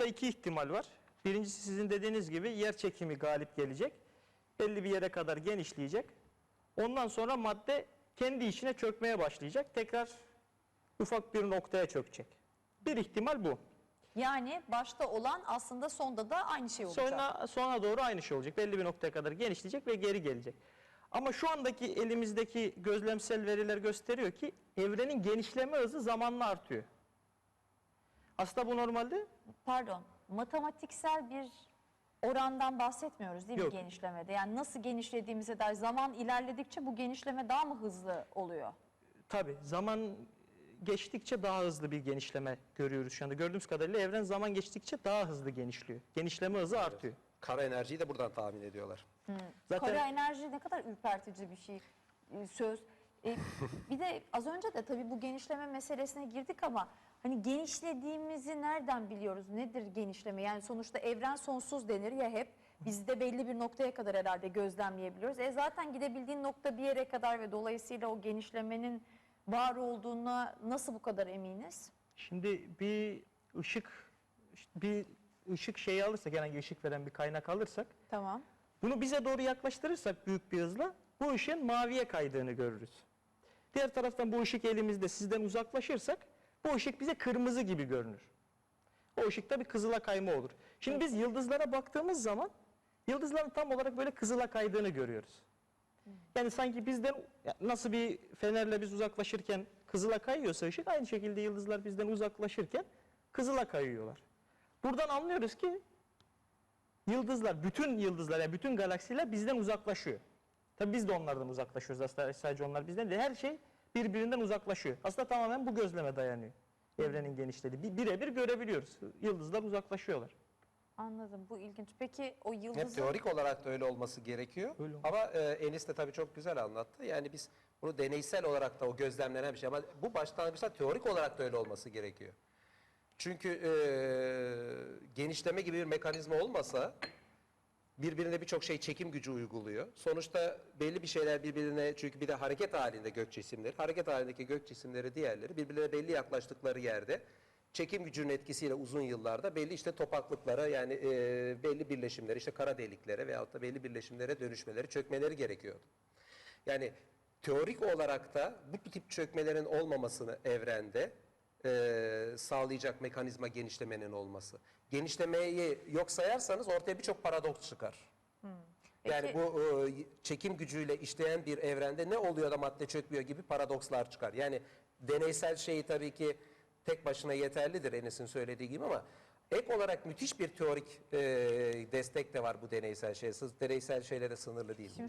Burada iki ihtimal var. Birincisi sizin dediğiniz gibi yer çekimi galip gelecek. Belli bir yere kadar genişleyecek. Ondan sonra madde kendi içine çökmeye başlayacak. Tekrar ufak bir noktaya çökecek. Bir ihtimal bu. Yani başta olan aslında sonda da aynı şey olacak. Sonra sona doğru aynı şey olacak. Belli bir noktaya kadar genişleyecek ve geri gelecek. Ama şu andaki elimizdeki gözlemsel veriler gösteriyor ki evrenin genişleme hızı zamanla artıyor. Aslında bu normalde Pardon, matematiksel bir orandan bahsetmiyoruz değil Yok. mi genişlemede? Yani nasıl genişlediğimize dair zaman ilerledikçe bu genişleme daha mı hızlı oluyor? tabi zaman geçtikçe daha hızlı bir genişleme görüyoruz şu anda. Gördüğümüz kadarıyla evren zaman geçtikçe daha hızlı genişliyor. Genişleme hızı artıyor. Kara enerjiyi de buradan tahmin ediyorlar. Zaten Kara enerji ne kadar ürpertici bir şey, e, söz. E, bir de az önce de tabii bu genişleme meselesine girdik ama hani genişlediğimizi nereden biliyoruz? Nedir genişleme? Yani sonuçta evren sonsuz denir ya hep. Biz de belli bir noktaya kadar herhalde gözlemleyebiliyoruz. E zaten gidebildiğin nokta bir yere kadar ve dolayısıyla o genişlemenin var olduğuna nasıl bu kadar eminiz? Şimdi bir ışık bir ışık şeyi alırsak yani ışık veren bir kaynak alırsak Tamam. Bunu bize doğru yaklaştırırsak büyük bir hızla bu ışığın maviye kaydığını görürüz. Diğer taraftan bu ışık elimizde sizden uzaklaşırsak bu ışık bize kırmızı gibi görünür. O ışıkta bir kızıla kayma olur. Şimdi biz yıldızlara baktığımız zaman yıldızların tam olarak böyle kızıla kaydığını görüyoruz. Yani sanki bizden nasıl bir fenerle biz uzaklaşırken kızıla kayıyorsa ışık aynı şekilde yıldızlar bizden uzaklaşırken kızıla kayıyorlar. Buradan anlıyoruz ki yıldızlar, bütün yıldızlar, yani bütün galaksiler bizden uzaklaşıyor. Tabii biz de onlardan uzaklaşıyoruz aslında sadece onlar bizden değil. Her şey birbirinden uzaklaşıyor. Aslında tamamen bu gözleme dayanıyor. Evrenin genişlediği. Bir- Birebir görebiliyoruz. Yıldızlar uzaklaşıyorlar. Anladım. Bu ilginç. Peki o Hep yıldızın... teorik olarak da öyle olması gerekiyor. Öyle olması. Ama e, Enis de tabii çok güzel anlattı. Yani biz bunu deneysel olarak da o gözlemlenen bir şey ama bu başlangıçta teorik olarak da öyle olması gerekiyor. Çünkü e, genişleme gibi bir mekanizma olmasa birbirine birçok şey çekim gücü uyguluyor. Sonuçta belli bir şeyler birbirine çünkü bir de hareket halinde gök cisimleri, hareket halindeki gök cisimleri diğerleri birbirlerine belli yaklaştıkları yerde çekim gücünün etkisiyle uzun yıllarda belli işte topaklıklara yani e, belli birleşimlere işte kara deliklere veyahut da belli birleşimlere dönüşmeleri, çökmeleri gerekiyordu. Yani teorik olarak da bu tip çökmelerin olmamasını evrende e, sağlayacak mekanizma genişlemenin olması. Genişlemeyi yok sayarsanız ortaya birçok paradoks çıkar. Yani Peki- bu e, çekim gücüyle işleyen bir evrende ne oluyor da madde çökmüyor gibi paradokslar çıkar. Yani deneysel şeyi tabii ki tek başına yeterlidir Enes'in söylediği gibi ama ek olarak müthiş bir teorik e, destek de var bu deneysel şey. Deneysel şeylere sınırlı değil.